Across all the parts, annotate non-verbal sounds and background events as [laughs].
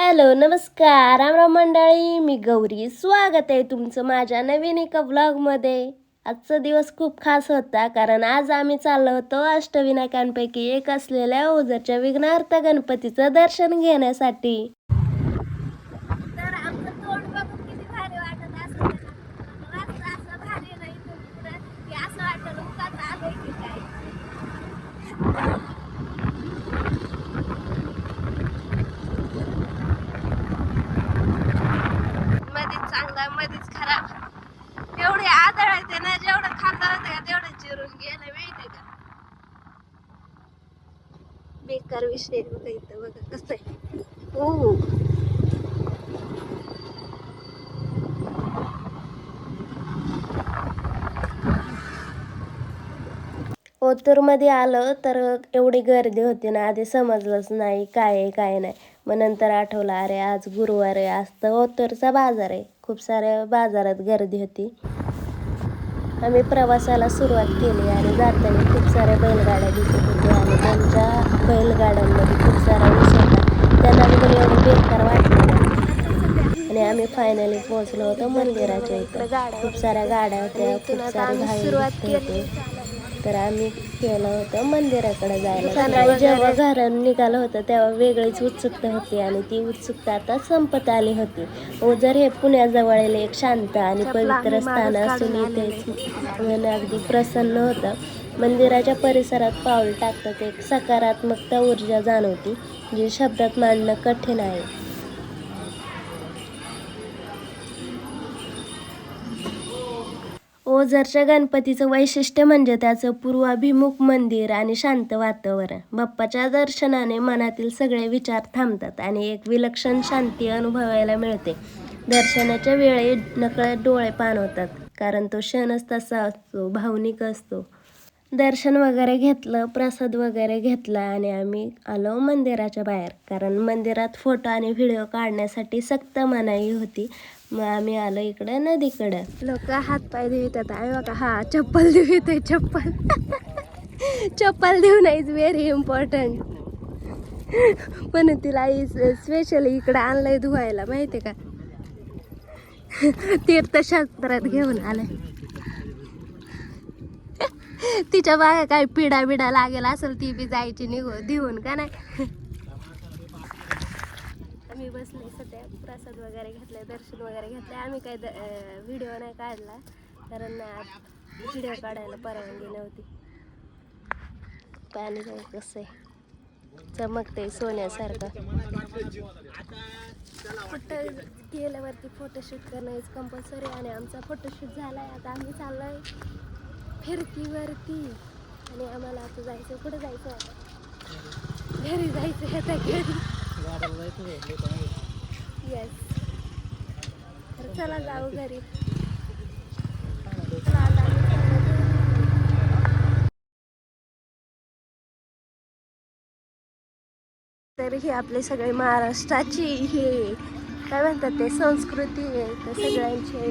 Hello नमस्कार. रामराम मंडळी. मी गौरी. स्वागत आहे तुमचं माझ्या नवीन एका ब्लॉगमध्ये आजचा दिवस खूप खास होता कारण आज आम्ही चाललो होतो अष्टविनायकांपैकी एक असलेल्या ओझरच्या विघ्नार्थ गणपतीचं दर्शन घेण्यासाठी तर आमचं तोंड बघून किती भारी वाटत असेल रस्ता असं भारी नाही पुढे की असं वाटतं उगाच आलंय की काय मध्येच चांगला मध्येच खराब एवढे आदळ येते ना जेवढं खाल्लं होतं तेवढं चिरून गेलं माहिती का बेकार विषय बघा इथं बघा कसं आहे. हो. ओतूरमध्ये आलं तर एवढी गर्दी होती ना आधी समजलंच नाही काय आहे काय नाही. मग नंतर आठवलं अरे आज गुरुवार आहे आज तर ओतूरचा बाजार आहे. खूप साऱ्या बाजारात गर्दी होती. आम्ही प्रवासाला सुरुवात केली आणि जाताना खूप साऱ्या बैलगाड्या दिसत होत्या आणि त्यांच्या बैलगाड्यांमध्ये खूप सारा ऊस होता. त्यांना बघून एवढं बेकार वाटलं आणि आम्ही फायनली पोहोचलो होतो मंदिराच्या इथं. खूप साऱ्या गाड्या होत्या खूप सारे सुरुवात होते. तर आम्ही केलं होतं मंदिराकडे जायला. जेव्हा घरानं निघालं होतं तेव्हा वेगळीच उत्सुकता होती आणि ती उत्सुकता आता संपत आली होती. ओझर हे पुण्याजवळील एक शांत आणि पवित्र स्थान असून इथे मन अगदी प्रसन्न होतं. मंदिराच्या परिसरात पाऊल टाकतात एक सकारात्मकता ऊर्जा जाणवती जी शब्दात मांडणं कठीण आहे. ओझरच्या गणपतीचं वैशिष्ट्य म्हणजे त्याचं पूर्वाभिमुख मंदिर आणि शांत वातावरण. बाप्पाच्या दर्शनाने मनातील सगळे विचार थांबतात आणि एक विलक्षण शांती अनुभवायला मिळते. दर्शनाच्या वेळी नकळत डोळे पाणवतात कारण तो क्षणच तसा असतो भावनिक असतो. दर्शन वगैरे घेतलं प्रसाद वगैरे घेतला आणि आम्ही आलो मंदिराच्या बाहेर. कारण मंदिरात फोटो आणि व्हिडिओ काढण्यासाठी सक्त मनाई होती. मग आम्ही आलो इकडे नदीकडं. लोक हात पाय धुतात आहे बघा हा चप्पल देऊ येते चप्पल. चप्पल देऊ नाही इज व्हेरी इम्पॉर्टंट पण तिला स्पेशली इकडे आणलंय धुवायला माहिती का? तीर्थशास्त्रात घेऊन आलंय. तिच्या बाया काय पिढा बिडा लागेल असेल ती बी जायची निघो देऊन का नाही? आम्ही बसले सध्या प्रसाद वगैरे घेतलाय दर्शन वगैरे घेतले आम्ही काय व्हिडिओ नाही काढला कारण व्हिडिओ काढायला परवानगी नव्हती. पाणी काय कसं आहे? चमकते सोन्यासारखं. कुठं गेल्यावरती फोटोशूट करणं इज कंपल्सरी आणि आमचा फोटोशूट झालाय आता आम्ही चाललोय. फिरतीवरती. आणि आम्हाला आता जायचं कुठं जायचं? आता घरी जायचं आता घरी. येस तर चला जाऊ घरी. तर ही आपले सगळे महाराष्ट्राची हे काय म्हणतात ते संस्कृती आहे तर सगळ्यांचे.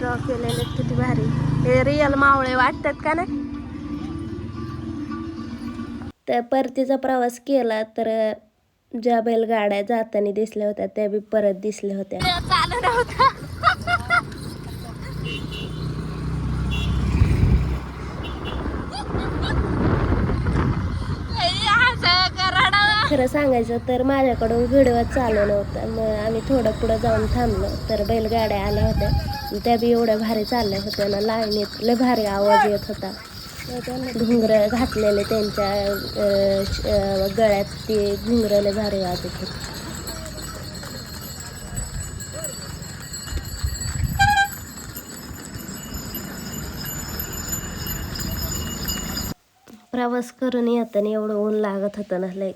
ड्रॉ केलेले किती भारी. हे रिअल मावळे वाटतात का नाही? त्या परतीचा प्रवास केला तर ज्या बैलगाड्या जाताना दिसल्या होत्या त्या बी परत दिसल्या होत्या. खरं सांगायचं तर माझ्याकडून व्हिडिओ चालू नव्हता. मग आम्ही थोडं पुढं जाऊन थांबलो. तर बैलगाड्या आल्या होत्या. त्या बी एवढ्या भारी चालल्या होत्या ना लाईनीत लय भारी आवाज येत होता. घुंगरं घातलेले त्यांच्या गळ्यात ते घुंगरं लय भारी वाजत होते. प्रवास करून येताना एवढं ऊन लागत होतं ना लय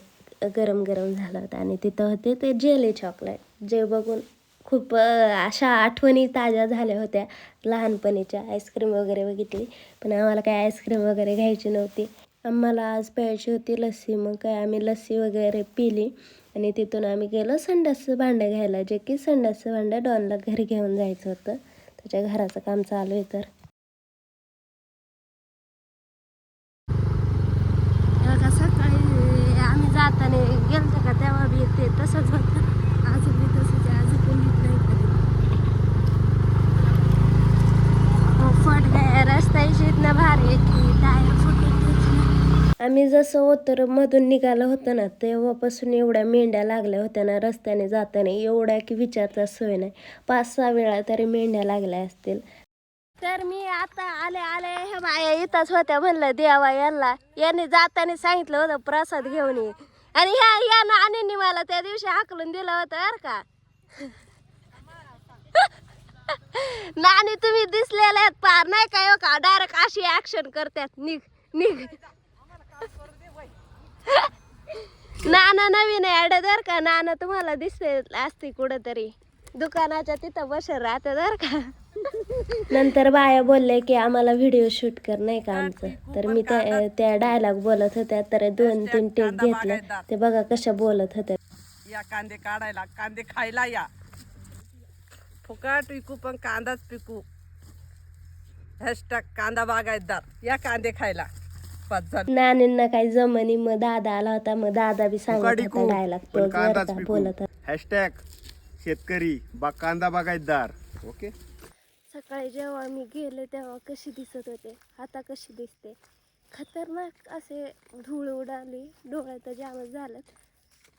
गरम गरम झालं होतं. आणि तिथं होते ते जेली चॉकलेट जे बघून खूप अशा आठवणी ताज्या झाल्या होत्या. लहानपणीच्या आईस्क्रीम वगैरे बघितली पण आम्हाला काय आईस्क्रीम वगैरे घ्यायची नव्हती. आम्हाला आज प्यायची होती लस्सी मग काय आम्ही लस्सी वगैरे पिली आणि तिथून आम्ही गेलो संडासचं भांडं घ्यायला जे की संडासचं भांडं डॉनला घरी घेऊन जायचं होतं. त्याच्या घराचं काम चालू आहे तर बघा सकाळी आम्ही जाताना आम्ही जसं ओतर मधून निघालं होतं ना तेव्हापासून एवढ्या मेंढ्या लागल्या होत्या ना रस्त्याने जाताना एवढ्या की विचारता सोय नाही. पाच सहा वेळा तरी मेंढ्या लागल्या असतील. तर मी आता आले आले ह्या बाया इथंच होत्या म्हणलं देवा यांना. यांनी जाताना सांगितलं होतं प्रसाद घेऊन ये. आणि ह्या या नाणींनी मला त्या दिवशी हाकलून दिलं होतं बरं का. [laughs] नाणी तुम्ही दिसलेल्या आहेत पार नाही काय हो का? डायरेक्ट अशी ऍक्शन करतात. निघ निघ. [laughs] नाना नवीन आहे दर का नाना तुम्हाला दिसते असते कुठंतरी. दुकानाच्या तिथं बसेल राहते दर का. [laughs] नंतर बाया बोलले की आम्हाला व्हिडिओ शूट कर नाही का आमचं? तर मी त्या त्या डायलॉग बोलत होत्या तर दोन तीन टेक घेतले ते बघा कशा बोलत होत्या. या कांदे काढायला कांदे खायला या. फुकट विकू पण कांदाच पिकू. हॅशटॅग कांदा बागायतदार. या कांदे खायला. पाच नानींना काही जमनी मग दादा आला होता मग दादा बी सांगत फुकाटी होता खूप, डायलॉग पण तोच बरं कांदाच का पिकू बोलत हॅशटॅग शेतकरी बा कांदा बागायतदार ओके सकाळी जेव्हा मी गेले तेव्हा कशी दिसत होते? आता कशी दिसते? खतरनाक असे धूळ उडाली. डोळे तर जामच झालं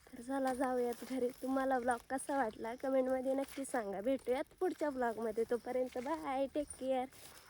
तर चला जाऊयात घरी. तुम्हाला ब्लॉग कसा वाटला? कमेंटमध्ये नक्की सांगा. भेटूयात पुढच्या ब्लॉगमध्ये तोपर्यंत बाय टेक केअर